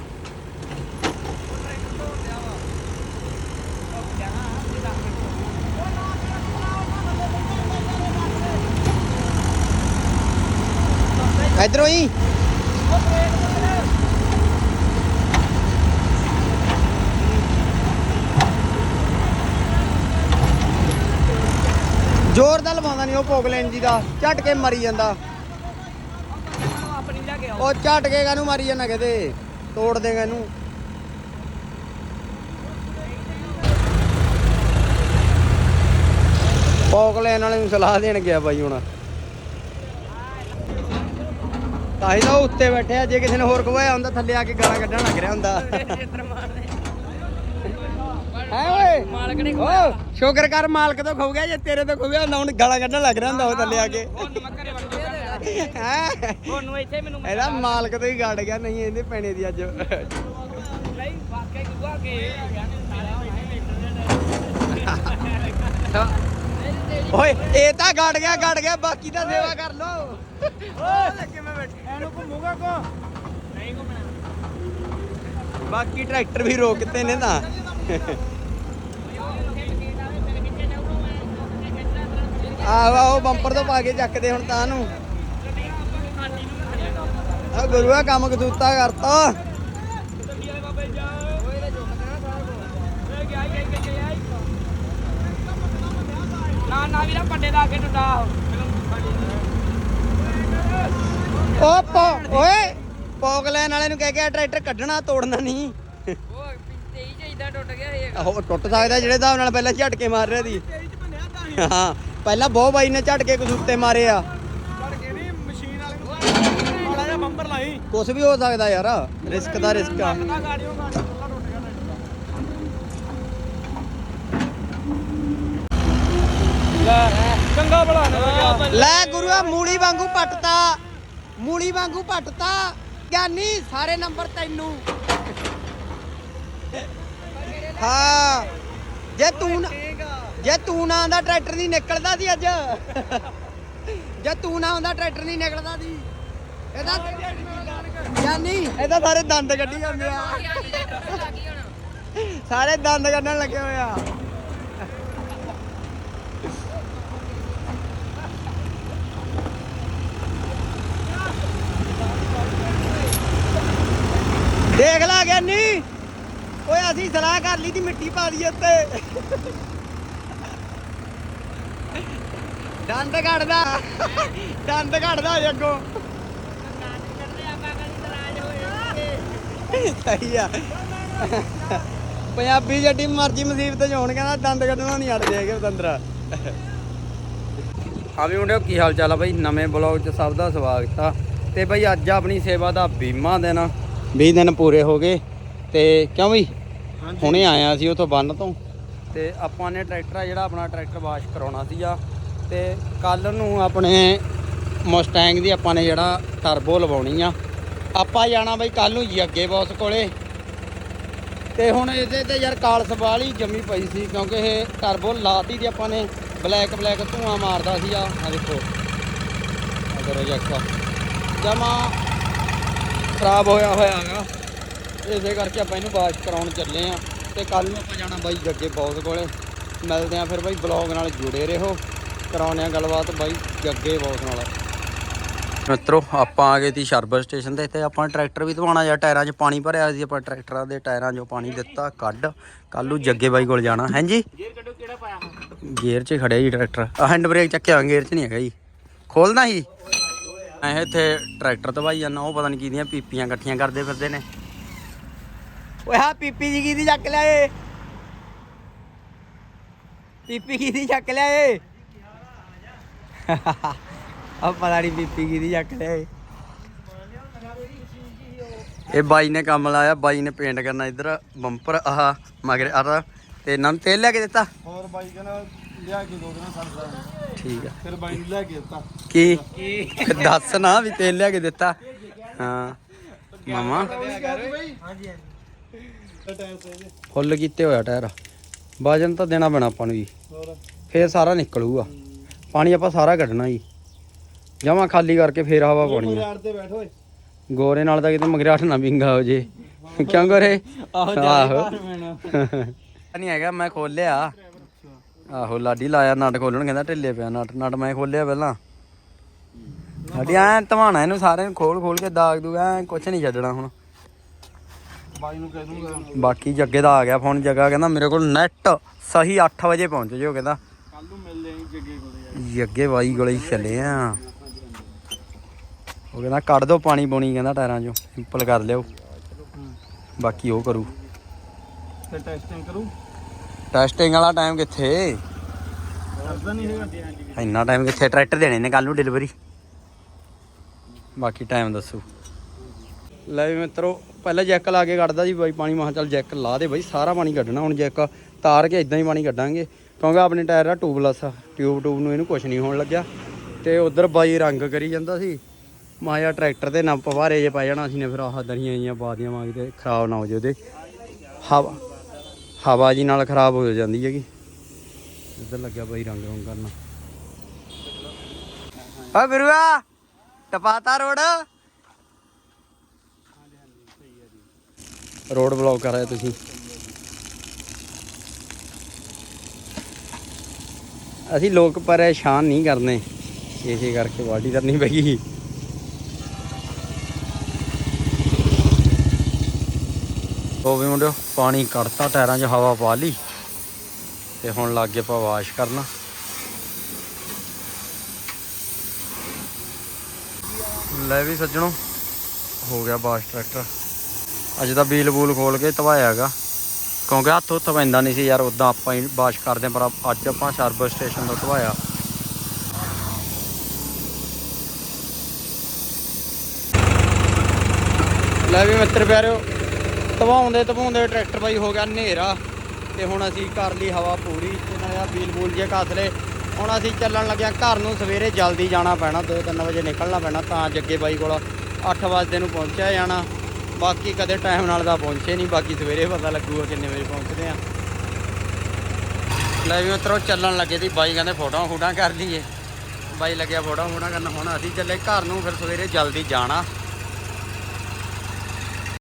ਇਧਰੋਂ ਹੀ ਜ਼ੋਰ ਦਾ ਲਵਾਉਂਦਾ ਨਹੀਂ ਉਹ ਪੋਗਲੈਨ ਜੀ ਦਾ। ਝਟ ਕੇ ਮਰੀ ਜਾਂਦਾ। ਉਹ ਝਟ ਕੇ ਕਾਨੂੰ ਮਾਰੀ ਜਾਂਦਾ ਕਿਤੇ? ਤੋੜ ਦੇਗਾ ਇਹਨੂੰ। ਪੋਗਲੈਨ ਵਾਲੇ ਨੂੰ ਸਲਾਹ ਦੇਣ ਗਿਆ ਬਾਈ ਹੁਣ। ਹੀ ਤਾਂ ਉੱਤੇ ਬੈਠੇ ਆ ਜੇ ਕਿਸੇ ਨੇ ਹੋਰ ਕਵਾਇਆ ਹੁੰਦਾ ਥੱਲੇ ਆ ਕੇ ਗਾਲਾਂ ਕੱਢਣ ਲੱਗ ਰਿਹਾ ਹੁੰਦਾ। ਹੈ ਓਏ? ਮਾਲਕ ਨੇ ਓ ਸ਼ੁਕਰ ਕਰ ਮਾਲਕ ਤੋਂ ਖੋ ਗਿਆ ਜੇ ਤੇਰੇ ਤੋਂ ਖੋ ਗਿਆ ਹੁੰਦਾ ਹੁਣ ਗਾਲਾਂ ਕੱਢਣ ਲੱਗ ਰਿਹਾ ਹੁੰਦਾ ਉਹ ਥੱਲੇ ਆ ਕੇ। ਹੈ? ਤੁਹਾਨੂੰ ਇੱਥੇ ਮੈਨੂੰ ਇਹਦਾ ਮਾਲਕ ਤੋਂ ਹੀ ਗੜ ਗਿਆ ਨਹੀਂ ਇਹਦੇ ਪੈਣੇ ਦੀ ਅੱਜ। ਨਹੀਂ ਵਾਕਿਆ ਗੁਆ ਕੇ। ਓਏ ਇਹ ਤਾਂ ਗੜ ਗਿਆ ਗੜ ਗਿਆ ਬਾਕੀ ਤਾਂ ਸੇਵਾ ਕਰ ਲੋ ਬਾਕੀ ਟਰੈਕਟਰ ਵੀ ਰੋਕਤੇ ਨੇ ਤਾਂ। ਆਹੋ ਆਹੋ ਬੰਪਰ ਤੋਂ ਪਾ ਕੇ ਚੱਕਦੇ ਹੁਣ ਤਾਂ ਨੂੰ। ਆ ਗੁਰੂਆ ਕੰਮ ਕਦੂਤਾ ਕਰਤਾ। ਨਾ ਨਾ ਵੀਰਾ ਪੱਡੇ ਦਾ ਅੱਗੇ ਟੁੱਟਾ। ਓ ਪੋ ਓਏ ਪੋਕ ਲੈਣ ਵਾਲੇ ਨੂੰ ਕਹਿ ਕੇ ਟਰੈਕਟਰ ਕੱਢਣਾ ਤੋੜਨਾ ਨਹੀਂ। ਉਹ ਤੇਈ ਚ ਇਦਾਂ ਟੁੱਟ ਗਿਆ ਇਹ ਆਹੋ ਟੁੱਟ ਸਕਦਾ ਜਿਹੜੇ ਹਿਸਾਬ ਨਾਲ ਪਹਿਲਾਂ ਝਟਕੇ ਮਾਰ ਰਿਹਾ ਸੀ। ਹਾਂ ਪਹਿਲਾਂ ਬਹੁਤ ਬਾਈ ਨੇ ਝਟਕੇ ਕਸੂਤੇ ਮਾਰੇ ਆ। ਮਸ਼ੀਨ ਵਾਲੇ ਨੂੰ ਮਾੜਾ ਜਿਹਾ ਬੰਪਰ ਲਾਈ। ਕੁਝ ਵੀ ਹੋ ਸਕਦਾ ਯਾਰ ਰਿਸਕ ਦਾ ਰਿਸਕ ਆ। ਚੰਗਾ ਭਲਾ ਲੈ ਗੁਰੂਆ ਮੂਲੀ ਵਾਂਗੂ ਪੱਟਤਾ। ਮੂਲੀ ਵਾਂਗੂ ਪੱਟਤਾ ਗਿਆਨੀ, ਸਾਰੇ ਨੰਬਰ ਤੈਨੂੰ। ਹਾਂ, ਜੇ ਤੂੰ ਨਾ ਜੇ ਤੂੰ ਨਾ ਆਂਦਾ ਟਰੈਕਟਰ ਨਹੀਂ ਨਿਕਲਦਾ ਸੀ ਅੱਜ। ਜੇ ਤੂੰ ਨਾ ਆਉਂਦਾ, ਟਰੈਕਟਰ ਨਹੀਂ ਨਿਕਲਦਾ ਸੀ। ਇਹਦਾ ਗਿਆਨੀ, ਇਹਦਾ ਸਾਰੇ ਦੰਦ ਕੱਢੀ ਜਾਂਦੇ ਆ। ਸਾਰੇ ਦੰਦ ਕੱਢਣ ਲੱਗੇ ਹੋਏ ਆ। ਦੇਖ ਲਾ ਗਿਆਨੀ ਓਏ, ਅਸੀਂ ਸਲਾਹ ਕਰ ਲਈ ਦੀ, ਮਿੱਟੀ ਪਾ ਦੀ ਉੱਤੇ। ਦੰਦ ਕੱਢਦਾ। ਦੰਦ ਕੱਢਦਾ ਜੀ ਅੱਗੋਂ। ਸਹੀ ਆ। ਪੰਜਾਬੀ ਜੱਟੀ ਮਰਜ਼ੀ ਮੁਸੀਬਤ ਚ ਹੋਣ, ਕਹਿੰਦਾ ਦੰਦ ਕੱਢਣਾ ਨਹੀਂ ਅੜਦੇ ਹੈਗੇ ਬਤੰਦਰਾ ਹਾਂ ਵੀ ਮੁੰਡਿਓ, ਕੀ ਹਾਲ ਚਾਲ ਆ ਬਾਈ? ਨਵੇਂ ਬਲੌਗ 'ਚ ਸਭ ਦਾ ਸਵਾਗਤ ਆ। ਤੇ ਬਾਈ, ਅੱਜ ਆਪਣੀ ਸੇਵਾ ਦਾ ਬੀਮਾ ਦੇਣਾ। 20 ਦਿਨ ਪੂਰੇ ਹੋ ਗਏ ਤੇ ਕਿਉਂ ਬਈ ਹੁਣੇ ਆਇਆ ਸੀ ਉਥੋਂ ਬੰਨ ਤੋਂ। ਤੇ ਆਪਾਂ ਨੇ ਟਰੈਕਟਰ ਆ ਜਿਹੜਾ ਆਪਣਾ ਟਰੈਕਟਰ ਵਾਸ਼ ਕਰਾਉਣਾ ਸੀਗਾ। ਤੇ ਕੱਲ ਨੂੰ ਆਪਣੇ ਮਸਟੈਂਗ ਦੀ ਆਪਾਂ ਨੇ ਜਿਹੜਾ ਟਰਬੋ ਲਵਾਉਣੀ ਆ। ਆਪਾਂ ਜਾਣਾ ਬਈ ਕੱਲ ਨੂੰ ਜੀ ਅੱਗੇ ਬੌਸ ਕੋਲੇ। ਤੇ ਹੁਣ ਇਹਦੇ ਤੇ ਯਾਰ ਕਾਲਸ ਵਾਲੀ ਜੰਮੀ ਪਈ ਸੀ ਕਿਉਂਕਿ ਇਹ ਟਰਬੋ ਲਾਤੀ ਦੀ ਆਪਾਂ ਨੇ। ਬਲੈਕ ਬਲੈਕ ਧੂਆਂ ਮਾਰਦਾ ਸੀ ਆ ਦੇਖੋ। ਕਰੋ ਜੱਕਾ ਜਮਾ ਖਰਾਬ ਹੋਇਆ ਹੋਇਆ ਹੈਗਾ। ਇਸੇ ਕਰਕੇ ਆਪਾਂ ਇਹਨੂੰ ਵਾਸ਼ ਕਰਾਉਣ ਚੱਲੇ ਆ। ਤੇ ਕੱਲ ਨੂੰ ਆਪਾਂ ਜਾਣਾ ਬਾਈ ਜੱਗੇ ਬੌਸ ਕੋਲੇ। ਮਿਲਦੇ ਆ ਫਿਰ ਬਾਈ ਬਲੌਗ ਨਾਲ ਜੁੜੇ ਰਹੋ। ਕਰਾਉਣੇ ਆ ਗੱਲਬਾਤ ਬਾਈ ਜੱਗੇ ਬੌਸ ਨਾਲ। ਮਿੱਤਰੋ ਆਪਾਂ ਆ ਗਏ ਸੀ ਸ਼ਰਬਤ ਸਟੇਸ਼ਨ ਤੇ ਤੇ ਆਪਾਂ ਟਰੈਕਟਰ ਵੀ ਧਵਾਉਣਾ ਜਾਂ ਟਾਇਰਾਂ 'ਚ ਪਾਣੀ ਭਰਿਆ ਸੀ। ਆਪਾਂ ਟਰੈਕਟਰਾਂ ਦੇ ਟਾਇਰਾਂ 'ਚੋਂ ਪਾਣੀ ਦਿੱਤਾ ਕੱਢ। ਕੱਲ ਨੂੰ ਜੱਗੇ ਬਾਈ ਕੋਲ ਜਾਣਾ। ਹਾਂਜੀ? ਗੇਅਰ ਕੱਢੋ ਕਿਹੜਾ ਪਾਇਆ ਗੇਅਰ 'ਚ ਖੜਿਆ ਜੀ ਟਰੈਕਟਰ। ਆ ਹੈਂਡ ਬ੍ਰੇਕ ਚੱਕਿਆ ਗੇਅਰ 'ਚ ਨਹੀਂ ਹੈਗਾ ਜੀ। ਖੋਲਣਾ ਹੀ ਐ ਇੱਥੇ ਟਰੈਕਟਰ ਧਵਾਈ ਜਾਂਦਾ ਉਹ ਪਤਾ ਨਹੀਂ ਕਿਹਦੀਆਂ ਪੀਪੀਆਂ ਇਕੱਠੀਆਂ ਕਰਦੇ ਫਿਰਦੇ ਨੇ। ਓਏ ਆ ਪੀਪੀ ਜੀ ਕਿਹਦੀ ਚੱਕ ਲਿਆ ਏ? ਪੀਪੀ ਕਿਹਦੀ ਚੱਕ ਲਿਆ ਏ? ਆ ਪਤਾ ਨਹੀਂ ਪੀਪੀ ਕਿਹਦੀ ਚੱਕ ਲਿਆ ਏ। ਇਹ ਬਾਈ ਨੇ ਕੰਮ ਲਾਇਆ ਬਾਈ ਨੇ ਪੇਂਟ ਕਰਨਾ ਇੱਧਰ ਬੰਪਰ ਆਹ ਮਗਰ ਆਹ ਤੇ ਇਹਨਾਂ ਨੂੰ ਤੇਲ ਲੈ ਕੇ ਦਿੱਤਾ? ਹੋਰ ਬਾਈ ਕਹਿੰਦਾ ਲਿਆ ਕੇ ਦੋ ਦਿਨਾਂ ਸਰਦਾ ਠੀਕ ਆ। ਫਿਰ ਬਾਈ ਨੂੰ ਲੈ ਕੇ ਦਿੱਤਾ। ਕੀ? ਦੱਸ ਨਾ ਵੀ ਤੇਲ ਲਿਆ ਕੇ ਦਿੱਤਾ। ਹਾਂ। ਮਾਮਾ। ਹਾਂਜੀ ਟਾਈਮ ਸੇ ਜੀ ਫੁੱਲ ਕੀਤੇ ਹੋਇਆ ਟਾਇਰ। ਵਜਨ ਤਾਂ ਦੇਣਾ ਪੈਣਾ ਆਪਾਂ ਨੂੰ ਜੀ। ਹੋਰ? ਫੇਰ ਸਾਰਾ ਨਿਕਲੂਗਾ। ਪਾਣੀ ਆਪਾਂ ਸਾਰਾ ਕੱਢਣਾ ਜੀ। ਜਮਾ ਖਾਲੀ ਕਰਕੇ ਫੇਰ ਹਵਾ ਪਾਉਣੀ ਆ। ਯਾਰ ਤੇ ਬੈਠੋ ਓਏ। ਗੋਰੇ ਨਾਲ ਤਾਂ ਕਿਤੇ ਮਗਰਾਠ ਨਾ ਵਿੰਗਾ ਹੋ ਜੇ। ਕਿਉਂ ਗੋਰੇ? ਆਹੋ ਨਹੀਂ ਹੈਗਾ ਮੈਂ ਖੋਲਿਆ ਆਹੋ ਲਾਡੀ ਲਾਇਆ ਨਟ ਖੋਲਣ ਕਹਿੰਦਾ ਢਿੱਲੇ ਪਿਆ ਨਟ ਨਟ ਮੈਂ ਖੋਲਿਆ ਪਹਿਲਾਂ। ਲਾਡੀ ਐ ਧਵਾਣਾ ਇਹਨੂੰ ਸਾਰਿਆਂ ਨੂੰ ਖੋਲ ਖੋਲ ਕੇ ਦਾਗ ਦੂਗਾ ਐ ਕੁਛ ਨਹੀਂ ਛੱਡਣਾ ਹੁਣ। ਬਾਈ ਨੂੰ ਕਹਿ ਦੂੰਗਾ। ਬਾਕੀ ਜੱਗੇ ਦਾ ਆ ਗਿਆ ਫੋਨ ਜੱਗਾ ਕਹਿੰਦਾ ਮੇਰੇ ਕੋਲ ਨੈਟ ਸਹੀ 8 ਵਜੇ ਪਹੁੰਚ ਜਿਓ ਕਹਿੰਦਾ। ਕੱਲ ਨੂੰ ਮਿਲਦੇ ਆਂ ਜੱਗੇ ਕੋਲੇ ਜੱਗੇ ਬਾਈ ਕੋਲੇ ਚੱਲੇ ਆ। ਉਹ ਕਹਿੰਦਾ ਕੱਢ ਦੋ ਪਾਣੀ ਪੂਣੀ ਕਹਿੰਦਾ ਟਾਇਰਾਂ 'ਚੋਂ ਸਿੰਪਲ ਕਰ ਲਿਓ। ਬਾਕੀ ਉਹ ਕਰੂ। ਤੇ ਟੈਸਟਿੰਗ ਕਰੂ। ਟੈਸਟਿੰਗ ਵਾਲਾ ਟਾਈਮ ਕਿੱਥੇ? ਇੰਨਾ ਟਾਈਮ ਕਿੱਥੇ? ਟਰੈਕਟਰ ਦੇਣੇ ਨੇ ਕੱਲ ਨੂੰ ਡਿਲੀਵਰੀ ਬਾਕੀ ਟਾਈਮ ਦੱਸੋ। ਲੈ ਵੀ ਮਿੱਤਰੋ ਪਹਿਲਾਂ ਜੈਕ ਲਾ ਕੇ ਕੱਢਦਾ ਜੀ ਬਾਈ ਪਾਣੀ ਮਹਾ ਚੱਲ ਜੈਕ ਲਾ ਦੇ ਬਾਈ ਸਾਰਾ ਪਾਣੀ ਕੱਢਣਾ ਹੁਣ ਜੈਕ ਤਾਰ ਕੇ ਇਦਾਂ ਹੀ ਪਾਣੀ ਕੱਢਾਂਗੇ। ਕਿਉਂਕਿ ਆਪਣੇ ਟਾਇਰ ਦਾ ਟੂਬਲੈਸ ਆ ਟਿਊਬ ਟੂਬ ਨੂੰ ਇਹਨੂੰ ਕੁਝ ਨਹੀਂ ਹੋਣ ਲੱਗਿਆ। ਤੇ ਉਧਰ ਬਾਈ ਰੰਗ ਕਰੀ ਜਾਂਦਾ ਸੀ। ਮਾਇਆ ਟਰੈਕਟਰ ਤੇ ਨਾ ਪਵਾਰੇ ਜੇ ਪੈ ਜਾਣਾ ਸੀ ਨੇ ਫਿਰ ਆਹ ਦਰੀਆਂ ਜੀਆਂ ਪਾ ਦੀਆਂ ਮਾਂ ਤੇ ਖਰਾਬ ਨਾ ਹੋ ਜੇ ਉਹਦੇ। ਹਵਾ ਹਵਾ ਜੀ ਨਾਲ ਖਰਾਬ ਹੋ ਜਾਂਦੀ ਹੈਗੀ। ਇੱਧਰ ਲੱਗਿਆ ਬਾਈ ਰੰਗ ਰੰਗ ਕਰਨਾ। ਓ ਗੁਰੂਆ ਟਪਾਤਾ ਰੋਡ। ਰੋਡ ਬਲੌਕ ਕਰ ਰਹੇ ਤੁਸੀਂ। ਅਸੀਂ ਲੋਕ ਪਰੇਸ਼ਾਨ ਨਹੀਂ ਕਰਨੇ। ਇਸੇ ਕਰਕੇ ਵਾਢੀ ਕਰਨੀ ਪੈਗੀ ਉਹ ਵੀ ਮੁੰਡਿਓ ਪਾਣੀ ਕੱਢਤਾ ਟਾਇਰਾਂ 'ਚ ਹਵਾ ਪਾ ਲਈ ਤੇ ਹੁਣ ਲੱਗ ਗਏ ਆਪਾਂ ਵਾਸ਼ ਕਰਨਾ। ਲੈ ਵੀ ਸੱਜਣੋ ਹੋ ਗਿਆ ਵਾਸ਼ ਟਰੈਕਟਰ। ਅੱਜ ਦਾ ਬੀਲ ਬੂਲ ਖੋਲ ਕੇ ਧਵਾਇਆ ਹੈਗਾ। ਕਿਉਂਕਿ ਹੱਥ ਉੱਤ ਪੈਂਦਾ ਨਹੀਂ ਸੀ ਯਾਰ ਉਦਾਂ ਆਪਾਂ ਹੀ ਵਾਸ਼ ਕਰਦੇ ਹਾਂ, ਪਰ ਅੱਜ ਆਪਾਂ ਸਰਵਿਸ ਸਟੇਸ਼ਨ ਤੋਂ ਧਵਾਇਆ। ਲੈ ਵੀ ਮਿੱਤਰ ਪਿਆਰਿਓ ਧਵਾਉਂਦੇ ਧਵਾਉਂਦੇ ਟਰੈਕਟਰ ਬਾਈ ਹੋ ਗਿਆ ਹਨੇਰਾ ਤੇ ਹੁਣ ਅਸੀਂ ਕਰ ਲਈ ਹਵਾ ਪੂਰੀ ਤੇ ਨਾਲੇ ਆ ਬੀਲ ਬੂਲ ਜੇ ਕੱਸ ਲਏ। ਹੁਣ ਅਸੀਂ ਚੱਲਣ ਲੱਗਿਆ ਘਰ ਨੂੰ ਸਵੇਰੇ ਜਲਦੀ ਜਾਣਾ ਪੈਣਾ 2-3 ਵਜੇ ਨਿਕਲਣਾ ਪੈਣਾ ਤਾਂ ਜੱਗੇ ਬਾਈ ਕੋਲ 8 ਵਜੇ ਨੂੰ ਪਹੁੰਚਿਆ ਜਾਣਾ। ਬਾਕੀ ਕਦੇ ਟਾਈਮ ਨਾਲ ਦਾ ਪਹੁੰਚੇ ਨਹੀਂ, ਬਾਕੀ ਸਵੇਰੇ ਪਤਾ ਲੱਗੂਗਾ ਕਿੰਨੇ ਵਜੇ ਪਹੁੰਚਦੇ ਆ। ਲੈ ਵੀ ਮਿੱਤਰੋ, ਚੱਲਣ ਲੱਗੇ ਸੀ, ਬਾਈ ਕਹਿੰਦੇ ਫੋਟੋਆਂ ਫੋਟਾਂ ਕਰ ਲਈਏ। ਬਾਈ ਲੱਗਿਆ ਫੋਟੋਆਂ ਫੋਟਾਂ ਕਰਨ, ਹੁਣ ਅਸੀਂ ਚੱਲੇ ਘਰ ਨੂੰ, ਫਿਰ ਸਵੇਰੇ ਜਲਦੀ ਜਾਣਾ।